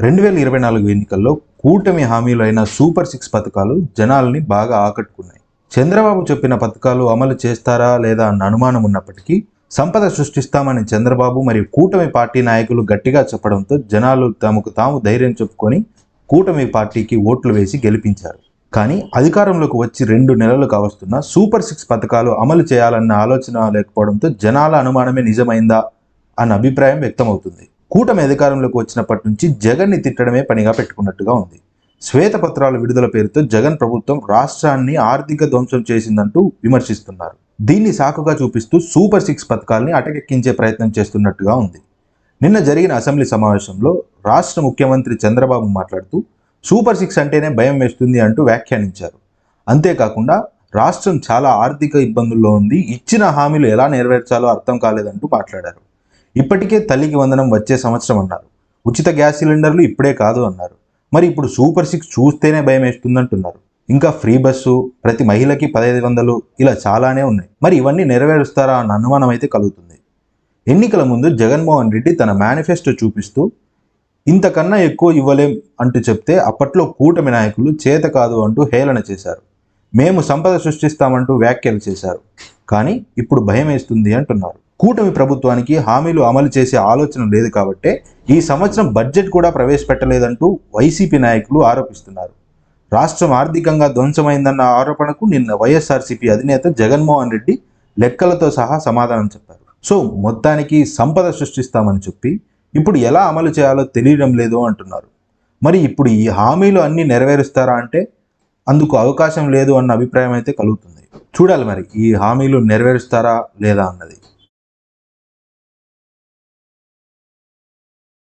రెండు వేల ఇరవై నాలుగు ఎన్నికల్లో కూటమి హామీలు అయిన సూపర్ సిక్స్ పథకాలు జనాల్ని బాగా ఆకట్టుకున్నాయి. చంద్రబాబు చెప్పిన పథకాలు అమలు చేస్తారా లేదా అన్న అనుమానం ఉన్నప్పటికీ సంపద సృష్టిస్తామని చంద్రబాబు మరియు కూటమి పార్టీ నాయకులు గట్టిగా చెప్పడంతో జనాలు తమకు తాము ధైర్యం చెప్పుకొని కూటమి పార్టీకి ఓట్లు వేసి గెలిపించారు. కానీ అధికారంలోకి వచ్చి రెండు నెలలు కావస్తున్న సూపర్ సిక్స్ పథకాలు అమలు చేయాలన్న ఆలోచన లేకపోవడంతో జనాల అనుమానమే నిజమైందా అన్న అభిప్రాయం వ్యక్తమవుతుంది. కూటమి అధికారంలోకి వచ్చినప్పటి నుంచి జగన్ని తిట్టడమే పనిగా పెట్టుకున్నట్టుగా ఉంది. శ్వేతపత్రాల విడుదల పేరుతో జగన్ ప్రభుత్వం రాష్ట్రాన్ని ఆర్థిక ధ్వంసం చేసిందంటూ విమర్శిస్తున్నారు. దీన్ని సాకుగా చూపిస్తూ సూపర్ సిక్స్ పథకాల్ని అటకెక్కించే ప్రయత్నం చేస్తున్నట్టుగా ఉంది. నిన్న జరిగిన అసెంబ్లీ సమావేశంలో రాష్ట్ర ముఖ్యమంత్రి చంద్రబాబు మాట్లాడుతూ సూపర్ సిక్స్ అంటేనే భయం వేస్తుంది అంటూ వ్యాఖ్యానించారు. అంతేకాకుండా రాష్ట్రం చాలా ఆర్థిక ఇబ్బందుల్లో ఉంది. ఇచ్చిన హామీలు ఎలా నెరవేర్చాలో అర్థం కాలేదంటూ మాట్లాడారు. ఇప్పటికే తల్లికి వందనం వచ్చే సంవత్సరం అన్నారు. ఉచిత గ్యాస్ సిలిండర్లు ఇప్పుడే కాదు అన్నారు. మరి ఇప్పుడు సూపర్ సిక్స్ చూస్తేనే భయం వేస్తుందంటున్నారు. ఇంకా ఫ్రీ బస్సు ప్రతి మహిళకి పదహైదు వందలు ఇలా చాలానే ఉన్నాయి. మరి ఇవన్నీ నెరవేరుస్తారా అన్న అనుమానం అయితే కలుగుతుంది. ఎన్నికల ముందు జగన్మోహన్ రెడ్డి తన మేనిఫెస్టో చూపిస్తూ ఇంతకన్నా ఎక్కువ ఇవ్వలేం అంటూ చెప్తే అప్పట్లో కూటమి నాయకులు చేత కాదు అంటూ హేళన చేశారు. మేము సంపద సృష్టిస్తామంటూ వ్యాఖ్యలు చేశారు. కానీ ఇప్పుడు భయం వేస్తుంది అంటున్నారు. కూటమి ప్రభుత్వానికి హామీలు అమలు చేసే ఆలోచన లేదు కాబట్టే ఈ సంవత్సరం బడ్జెట్ కూడా ప్రవేశపెట్టలేదంటూ వైసీపీ నాయకులు ఆరోపిస్తున్నారు. రాష్ట్రం ఆర్థికంగా ధ్వంసమైందన్న ఆరోపణకు నిన్న వైఎస్ఆర్సీపీ అధినేత జగన్మోహన్ రెడ్డి లెక్కలతో సహా సమాధానం చెప్పారు. సో మొత్తానికి సంపద సృష్టిస్తామని చెప్పి ఇప్పుడు ఎలా అమలు చేయాలో తెలియడం లేదు అంటున్నారు. మరి ఇప్పుడు ఈ హామీలు అన్నీ నెరవేరుస్తారా అంటే అందుకు అవకాశం లేదు అన్న అభిప్రాయం అయితే కలుగుతుంది. చూడాలి మరి ఈ హామీలు నెరవేరుస్తారా లేదా అన్నది.